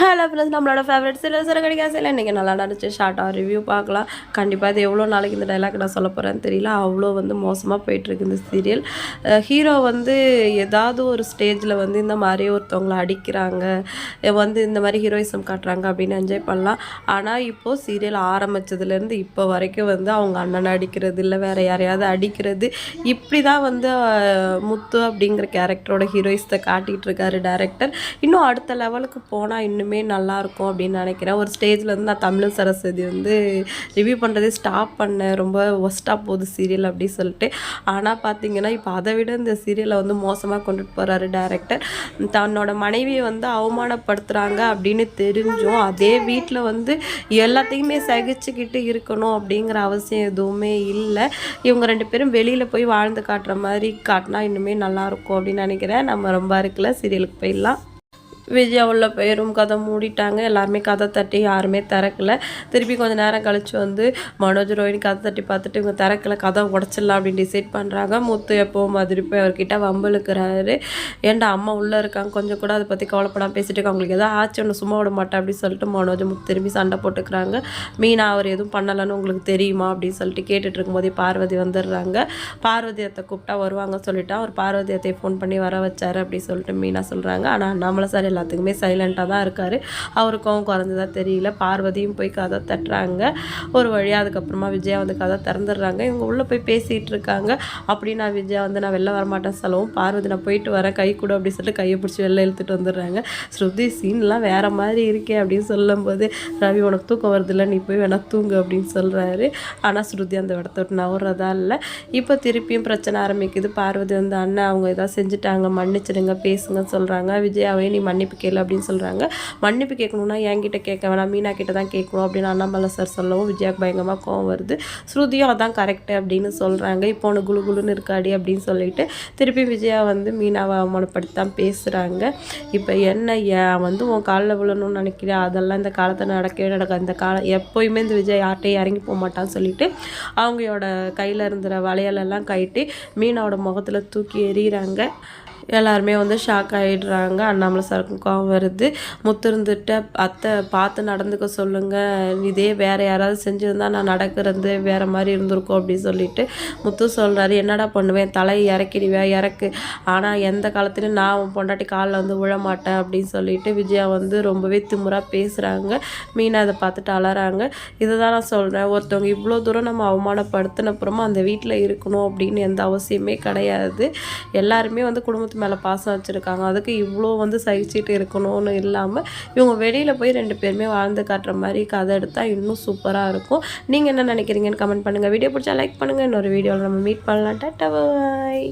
Hello friends நம்மளோட favourite சில சில இன்றைக்கி நல்லா நடிச்சு ஷார்ட்டாக ரிவ்யூ பார்க்கலாம். கண்டிப்பாக இது எவ்வளோ நாளைக்கு இந்த டைலாக் நான் சொல்ல போகிறேன்னு தெரியல. அவ்வளோ வந்து மோசமாக போயிட்டுருக்கு இந்த சீரியல் ஹீரோ வந்து ஏதாவது ஒரு ஸ்டேஜில் வந்து இந்த மாதிரி ஒருத்தவங்களை அடிக்கிறாங்க. வந்து இந்த மாதிரி ஹீரோயிசம் காட்டுறாங்க அப்படின்னு என்ஜாய் பண்ணலாம். ஆனால் இப்போது சீரியல் ஆரம்பித்ததுலேருந்து இப்போ வரைக்கும் வந்து அவங்க அண்ணனை அடிக்கிறது இல்லை வேறு யாரையாவது அடிக்கிறது. இப்படி தான் வந்து முத்து அப்படிங்கிற கேரக்டரோட ஹீரோயிஸத்தை காட்டிகிட்டு இருக்காரு டேரக்டர் இன்னும் அடுத்த லெவலுக்கு போனால் இன்னும் இன்னுமே நல்லாயிருக்கும் அப்படின்னு நினைக்கிறேன். ஒரு ஸ்டேஜில் வந்து நான் தமிழ் சரஸ்வதி வந்து ரிவ்யூ பண்ணுறதே ஸ்டாப் பண்ணேன். ரொம்ப ஒஸ்ட்டாக போகுது சீரியல் அப்படின்னு சொல்லிட்டு. ஆனால் பார்த்தீங்கன்னா இப்போ அதை விட இந்த சீரியலை வந்து மோசமாக கொண்டுட்டு போகிறாரு டேரக்டர் தன்னோட மனைவியை வந்து அவமானப்படுத்துகிறாங்க அப்படின்னு தெரிஞ்சும் அதே வீட்டில் வந்து எல்லாத்தையுமே சகிச்சுக்கிட்டு இருக்கணும் அப்படிங்கிற அவசியம் எதுவுமே இல்லை. இவங்க ரெண்டு பேரும் வெளியில் போய் வாழ்ந்து காட்டுற மாதிரி காட்டினா இன்னுமே நல்லாயிருக்கும் அப்படின்னு நினைக்கிறேன். நம்ம ரொம்ப இருக்குல்ல சீரியலுக்கு போயிடலாம். விஜயா உள்ள போய் ரூம் கதை மூடிட்டாங்க. எல்லாருமே கதை தட்டி யாருமே திறக்கல. திருப்பி கொஞ்சம் நேரம் கழித்து வந்து மனோஜ் ரோஹினி கதை தட்டி பார்த்துட்டு இவங்க திறக்கல கதை உடச்சிடலாம் அப்படின்னு டிசைட் பண்ணுறாங்க முத்து எப்போ மாதிரி போய் அவர்கிட்ட வம்பளுக்குறாரு ஏன்டா அம்மா உள்ளே இருக்காங்க? கொஞ்சம் கூட அதை பற்றி கவலைப்படாமல் பேசிட்டு இருக்காங்க. அவங்களுக்கு எதாவது ஆச்சு ஒன்று சும்மா விட மாட்டேன் அப்படின்னு சொல்லிட்டு மனோஜ் முத்து திரும்பி சண்டை போட்டுக்கிறாங்க. மீனா அவர் எதுவும் பண்ணலைன்னு உங்களுக்கு தெரியுமா அப்படின்னு சொல்லிட்டு கேட்டுட்டு இருக்கும்போதே பார்வதி வந்துடுறாங்க. பார்வதி அத்தை கூப்பிட்டா வருவாங்க சொல்லிட்டு. அவர் பார்வதி அத்தையை ஃபோன் பண்ணி வர வச்சார் அப்படின்னு சொல்லிட்டு மீனா சொல்கிறாங்க ஆனால் நம்மள சார் எல்லாத்துக்குமே சைலண்ட்டாக தான் இருக்கார். அவருக்கும் குறைஞ்சதா தெரியல. பார்வதியும் போய் கதை தட்டுறாங்க. ஒரு வழியாக அதுக்கப்புறமா விஜயா வந்து கதை திறந்துடுறாங்க. இவங்க உள்ளே போய் பேசிகிட்டு இருக்காங்க. அப்படி நான் விஜயா வந்து நான் வெளில வரமாட்டேன் சொல்லவும் பார்வதி நான் போயிட்டு வரேன் கை கூட அப்படின்னு சொல்லிட்டு கையை பிடிச்சி வெளில இழுத்துட்டு வந்துடுறாங்க. ஸ்ருதி சீன்லாம் வேறு மாதிரி இருக்கே அப்படின்னு சொல்லும்போது ரவி உனக்கு தூக்கம் வருதில்ல நீ போய் வேணால் தூங்கு அப்படின்னு சொல்கிறாரு ஆனால் ஸ்ருதி அந்த இடத்த விட்டு நவுறதா இல்லை. இப்போ திருப்பியும் பிரச்சனை ஆரம்பிக்குது. பார்வதி வந்து அண்ணன் அவங்க ஏதாவது செஞ்சுட்டாங்க. மன்னிச்சிடுங்க பேசுங்கன்னு சொல்கிறாங்க விஜயாவே நீ மன்னிப்பு கேளு அப்படின்னு சொல்கிறாங்க மன்னிப்பு கேட்கணுன்னா என்கிட்ட கேட்க வேணாம் மீனா கிட்ட தான் கேட்கணும் அப்படின்னு அண்ணாமலை சார் சொல்லவும் விஜயாக்கு பயங்கரமாக கோவம் வருது. ஸ்ருதியும் அதான் கரெக்டு அப்படின்னு சொல்கிறாங்க இப்போ உனக்கு குளு குளுன்னு இருக்காடி அப்படின்னு சொல்லிட்டு திருப்பி விஜயா வந்து மீனாவை அவமானப்படுத்தி தான் பேசுகிறாங்க இப்போ என்ன ஏன் வந்து உன் காலில் விழணும்னு நினைக்கிறேன் அதெல்லாம் இந்த காலத்தில் நடக்கவே நடக்காது. இந்த காலம் எப்போயுமே இந்த விஜய் யார்ட்டையும் இறங்கி போக மாட்டான்னு சொல்லிட்டு அவங்களோட கையில் இருந்துற வளையலெல்லாம் கட்டி மீனாவோட முகத்தில் தூக்கி எறிகிறாங்க எல்லாருமே வந்து ஷாக் ஆகிடுறாங்க அண்ணாமலை சார் கோவம் வருது. முத்திருந்துட்ட அத்தை பார்த்து நடந்துக்க சொல்லுங்கள் இதே வேறு யாராவது செஞ்சுருந்தா நான் நடக்கிறது வேறு மாதிரி இருந்திருக்கும் அப்படின்னு சொல்லிட்டு முத்து சொல்கிறாரு என்னடா பண்ணுவேன்? தலையை இறக்கிடுவேன் இறக்கு. ஆனால் எந்த காலத்துலையும் நான் உன் பொண்டாட்டி காலில் வந்து விழ மாட்டேன் அப்படின்னு சொல்லிட்டு விஜயா வந்து ரொம்பவே திமுறாக பேசுகிறாங்க மீனா அதை பார்த்துட்டு அலறாங்க. இதை தான் நான் சொல்கிறேன் ஒருத்தவங்க இவ்வளோ தூரம் நம்ம அவமானப்படுத்தின அப்புறமா அந்த வீட்டில் இருக்கணும் அப்படின்னு எந்த அவசியமே கிடையாது. எல்லாருமே வந்து குடும்பத்து மேலே பாசம் வச்சுருக்காங்க. அதுக்கு இவ்வளோ வந்து சகிச்சுட்டு இருக்கணும்னு இல்லாமல் இவங்க வெளியில் போய் ரெண்டு பேருமே வாழ்ந்து காட்டுற மாதிரி கதை எடுத்தால் இன்னும் சூப்பராக இருக்கும். நீங்கள் என்ன நினைக்கிறீங்கன்னு கமெண்ட் பண்ணுங்கள் வீடியோ பிடிச்சா லைக் பண்ணுங்கள் இன்னொரு வீடியோவில் நம்ம மீட் பண்ணலாம். Tata bye.